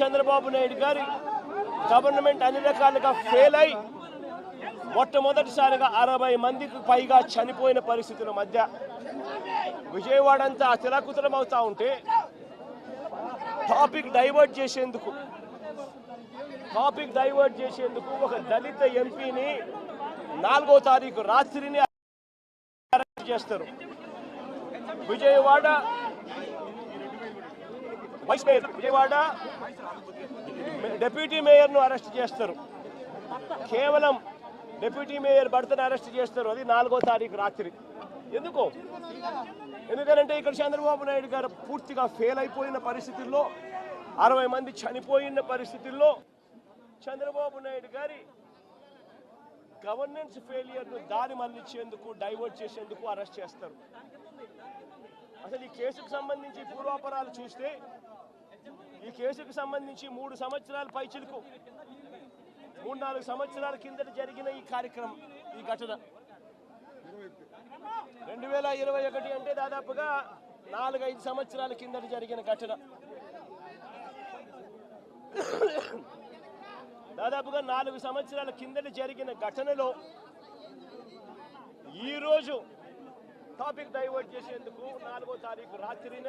చంద్రబాబు నాయుడు గారి గవర్నమెంట్ అన్ని రకాలుగా ఫెయిల్ అయి మొట్టమొదటిసారిగా అరవై మందికి పైగా చనిపోయిన పరిస్థితుల మధ్య విజయవాడ అంతా తిరకుతలం అవుతా ఉంటే టాపిక్ డైవర్ట్ చేసేందుకు టాపిక్ డైవర్ట్ చేసేందుకు ఒక దళిత ఎంపీని నాలుగో తారీఖు రాత్రిని చేస్తారు. Vijayawada vice mayor Vijayawada. Deputy మేయర్ను arrest చేస్తారు. కేవలం డెప్యూటీ మేయర్ భర్తను అరెస్ట్ చేస్తారు. అది నాలుగో తారీఖు రాత్రి. ఎందుకు? ఎందుకంటే ఇక్కడ చంద్రబాబు నాయుడు గారు పూర్తిగా ఫెయిల్ అయిపోయిన పరిస్థితుల్లో అరవై మంది చనిపోయిన పరిస్థితుల్లో చంద్రబాబు నాయుడు గారి గవర్నెన్స్ ఫెయిలియర్ను దారి మళ్ళించేందుకు డైవర్ట్ చేసేందుకు అరెస్ట్ చేస్తారు. అసలు ఈ కేసుకు సంబంధించి పూర్వాపరాలు చూస్తే కేసుకు సంబంధించి మూడు సంవత్సరాల పైచిలకు మూడు నాలుగు సంవత్సరాల కిందట జరిగిన ఈ కార్యక్రమం ఈ ఘటన. రెండు వేల ఇరవై ఒకటి అంటే దాదాపుగా నాలుగైదు సంవత్సరాల కిందట జరిగిన ఘటన. దాదాపుగా నాలుగు సంవత్సరాల కిందట జరిగిన ఘటనలో ఈరోజు టాపిక్ డైవర్ట్ చేసేందుకు నాలుగో తారీఖు రాత్రిన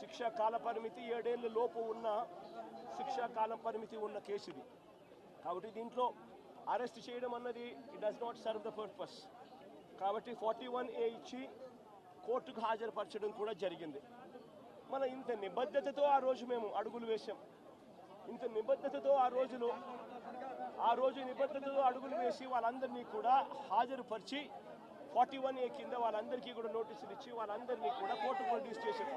శిక్ష కాల పరిమితి ఏడేళ్ళ లోపు ఉన్న శిక్ష కాల పరిమితి ఉన్న కేసు ఇది కాబట్టి దీంట్లో అరెస్ట్ చేయడం అన్నది it does not serve the purpose కాబట్టి ఫార్టీ వన్ ఏ ఇచ్చి కోర్టుకు హాజరుపరచడం కూడా జరిగింది. మన ఇంత నిబద్ధతతో ఆ రోజు మేము అడుగులు వేశాం. ఇంత నిబద్ధతతో ఆ రోజులో ఆ రోజు నిబద్ధతతో అడుగులు వేసి వాళ్ళందరినీ కూడా హాజరుపరిచి ఫార్టీ వన్ ఏ కింద వాళ్ళందరికీ కూడా నోటీసులు ఇచ్చి వాళ్ళందరినీ కూడా కోర్టు ప్రొడ్యూస్ చేశారు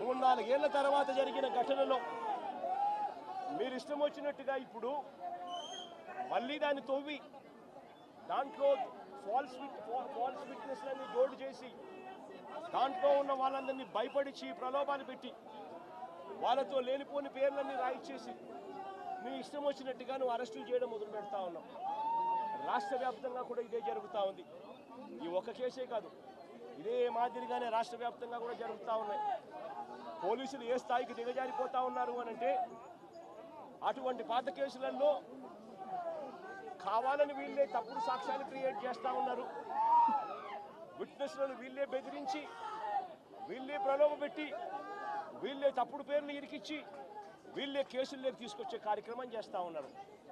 మూడు నాలుగేళ్ళ తర్వాత జరిగిన ఘటనలో మీరు ఇష్టం వచ్చినట్టుగా ఇప్పుడు మళ్ళీ దాన్ని తవ్వి దాంట్లో ఫాల్స్ విట్ ఫాల్స్ విట్నెస్లన్నీ జోడు చేసి దాంట్లో ఉన్న వాళ్ళందరినీ భయపడిచి ప్రలోభాలు పెట్టి వాళ్ళతో లేనిపోని పేర్లన్నీ రాయిచ్చేసి మీ ఇష్టం వచ్చినట్టుగా నువ్వు అరెస్టులు చేయడం మొదలు పెడతా ఉన్నాం రాష్ట్ర వ్యాప్తంగా కూడా ఇదే జరుగుతూ ఉంది. ఈ ఒక్క కేసే కాదు ఇదే మాదిరిగానే రాష్ట్ర వ్యాప్తంగా కూడా జరుగుతూ ఉన్నాయి. పోలీసులు ఏ స్థాయికి దిగజారిపోతా ఉన్నారు అని అంటే అటువంటి పాత కేసులలో కావాలని వీళ్ళే తప్పుడు సాక్ష్యాలు క్రియేట్ చేస్తూ ఉన్నారు. విట్నెస్లను వీళ్ళే బెదిరించి వీళ్ళే ప్రలోభ పెట్టి వీళ్ళే తప్పుడు పేర్లు ఇరికిచ్చి వీళ్ళే కేసుల్లోకి తీసుకొచ్చే కార్యక్రమం చేస్తూ ఉన్నారు.